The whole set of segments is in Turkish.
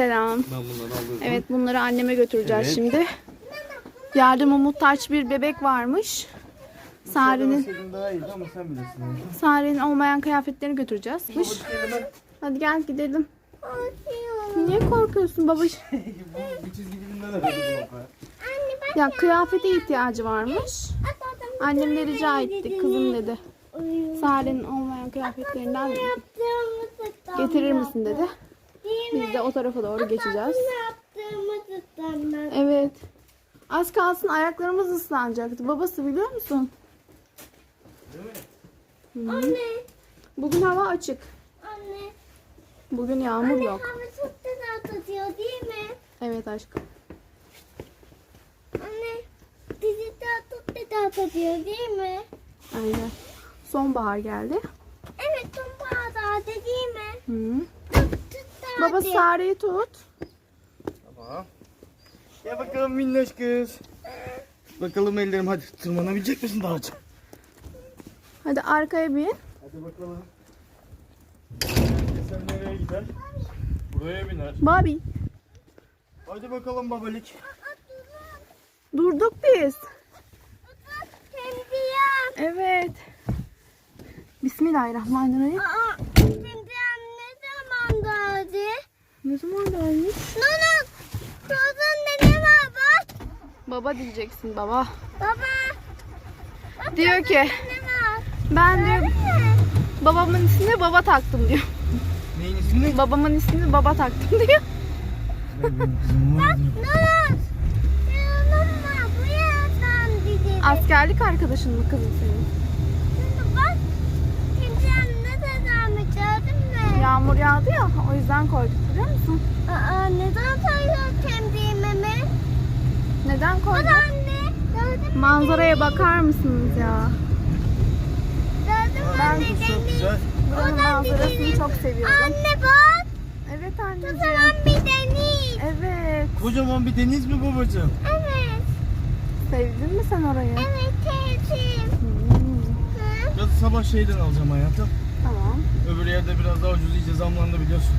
Selam. Ben bunları alıyorum. Evet bunları anneme götüreceğiz Evet. şimdi. Yardıma muhtaç bir bebek varmış. Sare'nin Senin daha iyiydi ama sen bilirsin. yani. Sare'nin olmayan kıyafetlerini götüreceğiz. Mış. Hadi gel gidelim. Niye korkuyorsun baba? Bu bir çizgi filmden aradı bu baba. Ya kıyafete ihtiyacı varmış. Annem de rica etti. Kızım dedi. Sare'nin olmayan kıyafetlerinden getirir misin dedi. Biz de o tarafa doğru geçeceğiz. Evet. Az kalsın ayaklarımız ıslanacaktı. Babası biliyor musun? Anne, Bugün hava açık. anne. Bugün yağmur yok. Hava çok güzel tutuyor değil mi? Evet aşkım. Anne, dizi daha çok güzel tutuyor değil mi? Aynen. Sonbahar geldi. Evet, sonbaharda değil mi? Hı. Baba. Sare'yi tut. Tamam. Gel bakalım minnoş kız. Bakalım ellerim hadi tırmanabilecek misin daha çok? Hadi arkaya bin. Hadi bakalım. Sen nereye gider? Buraya biner. Bobby. Hadi bakalım babalik. Durduk biz. Evet. Bismillahirrahmanirrahim. Aa, geldi? Ne zaman gelmiş? Nana, çocuğun ne var bak? Baba diyeceksin baba. Baba, Diyor ki ne var? ben diyor babamın ismini baba taktım diyor. Neyin ismi? Babamın ismini baba taktım diyor. Nana, yanım var. Bu yerden dedi. Askerlik arkadaşın mı kızım senin? Bak, tembiyan ne zaman gördün mü? Yağmur yağdı ya o yüzden koyduk biliyor musun? Aa, neden sayıyor tembiğimi? Neden Bak koyduk? anne, gördün mü? Manzaraya bakar mısınız ya? Gördün mü Ben anne Çok güzel. Buranın Oradan manzarasını gidelim. çok seviyorum. Anne bak, Evet anneciğim. kocaman bir deniz. Evet. Kocaman bir deniz mi babacığım? Evet, Sevdin mi sen orayı? evet teyzem. Hmm, Hı? Biraz sabah şeyden alacağım hayatım. Tamam. Öbür yerde biraz daha ucuz iyice zamlandı biliyorsun.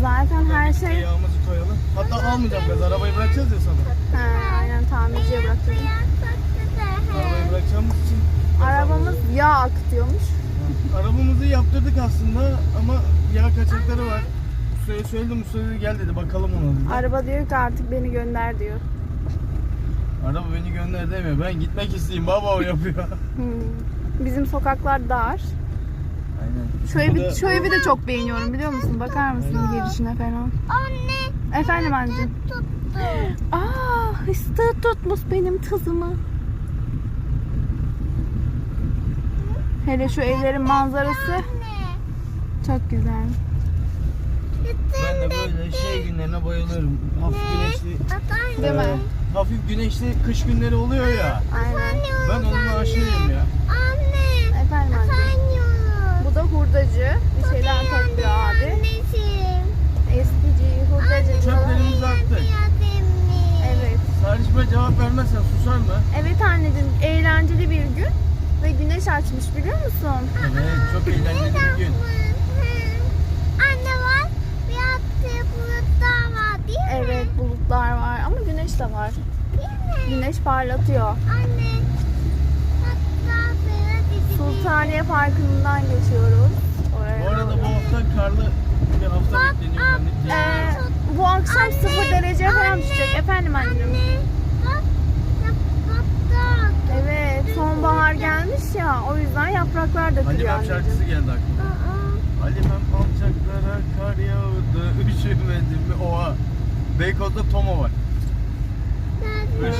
Zaten her şey Yağımızı koyalım. Hatta almayacağım gaz arabayı bırakacağız ya sabah. ha, aynen tamirciye güzel. Arabayı bırakacağımız için. Arabamız yağ akıtıyormuş. Arabamızı yaptırdık aslında ama yağ kaçakları var. Ustaya söyledim usta dedi gel dedi bakalım ona dedi. Araba diyor ki artık beni gönder diyor. Araba beni gönder demiyor. Ben gitmek isteyeyim baba o yapıyor. Hmm. Bizim sokaklar dar. Aynen. Şu evi, şu evi de çok beğeniyorum biliyor musun? Bakar mısın girişine falan. Anne, Efendim anneciğim. tuttu. Aa, hıstı tutmuş benim kızımı. Hele şu evlerin manzarası Anne, çok güzel. Ben de böyle şey günlerine bayılıyorum. Hafif güneşli, Değil mi? hafif güneşli kış günleri oluyor ya. Aynen. Ben onun aşığıyım ya Efendim anneciğim. sanıyorum. Bu da hurdacı. Bir şeyler topluyor abi. Anneciğim. Eskici, hurdacı. Çöplerimizi attık. Evet. Sarışma cevap vermezsen susar mı? Evet anneciğim eğlenceli bir gün ve güneş açmış biliyor musun? Evet çok eğlenceli bir gün. Anne var. Bir hafta bulutlar var değil mi? Evet bulutlar var ama güneş de var. Değil mi? Güneş parlatıyor. Anne. Sultaniye Parkı'ndan geçiyoruz. Oraya Bu arada bu hafta karlı bir hafta bekleniyor. Ben de Ee, bu akşam Anne, 0 derece falan anne, düşecek. Efendim anneciğim. Anne. Bak. Yapraklar. Evet sonbahar gelmiş ya o yüzden yapraklar dökülüyor Halimem anneciğim. şarkısı geldi aklıma. Halimem alçaklara kar yağdı, üşümedim mi? Oha. Beykoz'da Tomo var. Nerede?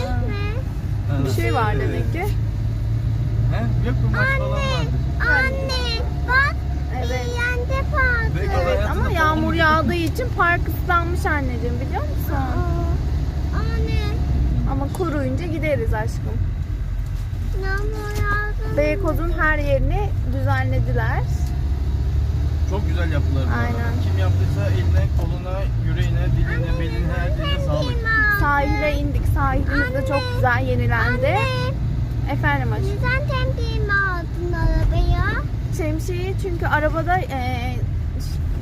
Bir şey var demek ki. He? Yok mu maç falan Anne. vardı. Anne. Bak. Evet. Yanda parkı. Beykoz Evet hayatında ama yağmur mu yağdığı için park ıslanmış anneciğim biliyor musun? Aa. Anne. Ama kuruyunca gideriz aşkım. Yağmur yağdı. Beykoz'un her yerini düzenlediler. Çok güzel yaptılar. bu arada. Aynen. Kim yaptıysa eline, koluna, yüreğine, diline, beline, her yerine sağlık. Sahile indik. Sahilimiz de çok güzel yenilendi. Anne. Efendim aşkım. Neden tembiğimi aldın arabaya? Şemsiyeyi çünkü arabada e,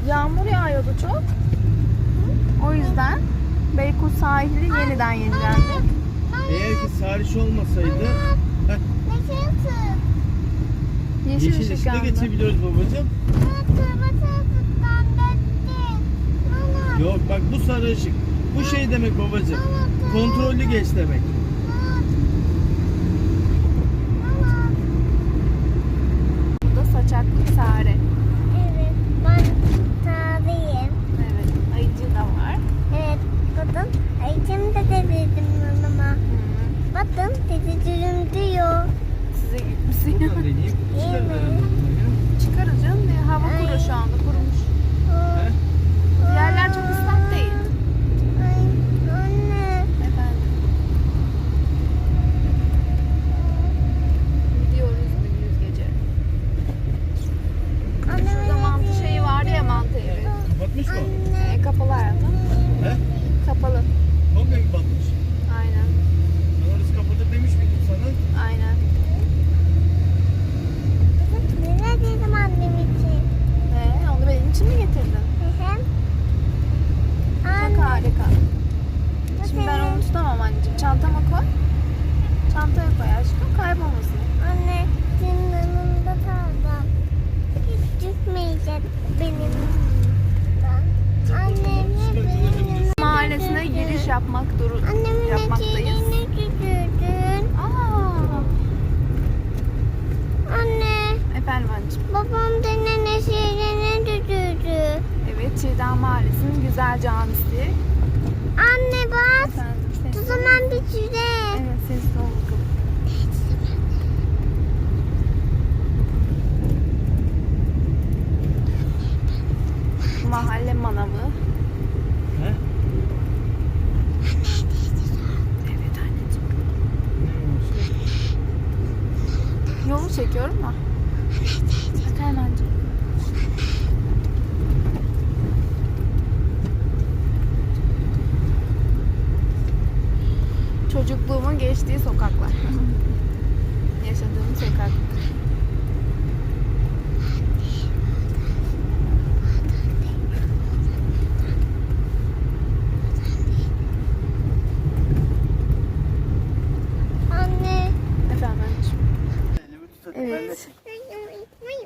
yağmur yağıyordu çok. O yüzden Beykoz sahili yeniden yenilendi. Eğer ki Sariş olmasaydı heh? Yeşil, yeşil ışık ışıkta yandı. geçebiliyoruz babacığım. Yok bak bu sarı ışık. Bu şey demek babacığım. Kontrollü geç demek. Burada saçaklı sare. Evet, ben tazeyim. Evet. Ayıcı da var. Evet, bakın. Ayıcım da dedim yanıma. Bakın, dedeciğim diyor. Size canım. diye. Hava kuru şu anda. Kurumuş. ya. Heh. Diğerler çok ıslak değil. Ay, anne. Efendim. Gidiyoruz gündüz gece. Anne, Şurada mantı şeyi vardı ya mantı evi. Batmış mı? Anne. E, kapalı hayatım. He? Kapalı. Komple mi batmış? Aynen. Ben orası kapatır demiş miydim sana? Aynen. Neler dedim annem için? Ee, onu benim için mi getirdin? Hı hı. Çok Anne. Harika. Şimdi ben onu tutamam anneciğim. Çantama koy. Çantaya koy aşkım. Kaybolmasın. Anne, senin yanında kaldım. Hiç düşmeyecek benim. Annem hep benim yanımda Mahallesine giriş yapmak duru Annemin yapmaktayız. düşürdün. Aa, Anne, efendim anneciğim. babam senin eteğini düşürdü. Evet, Çiğdem Mahallesi'nin güzel camisi. Anne bak, Efendim, o sessiz ol. Zaman bir süre. Evet, sessiz ol bakalım. Mahalle manavı. He? Evet anneciğim. Ne Yolu çekiyorum da. Efendim anneciğim. Çocukluğumun geçtiği sokaklar. Yaşadığım sokak. Anne. Efendim anneciğim. Evet.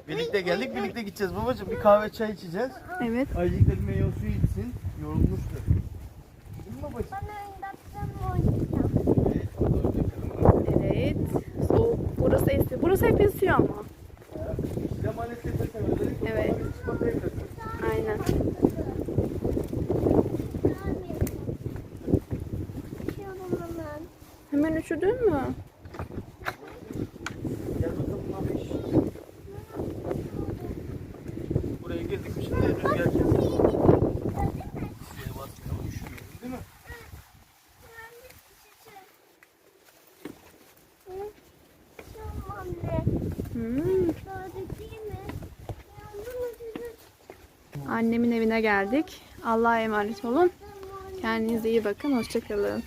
Birlikte geldik birlikte gideceğiz babacığım. Bir kahve çay içeceğiz. Evet. Ayıcık da bir meyve suyu içsin. Yorulmuştur. Değil mi babacığım? Bana oyuncaklarımı oynayacağım. Evet. o da öyle canım. Evet. Soğuk. Burası esiyor. Burası hep esiyor ama. Evet. Aynen. Hemen üşüdün mü? Gel bakalım abiş. Buraya girdik mi şimdi rüzgar kesin. Şuraya basmayalım üşümeyelim değil mi? Annemin evine geldik. Allah'a emanet olun. Kendinize iyi bakın. Hoşçakalın.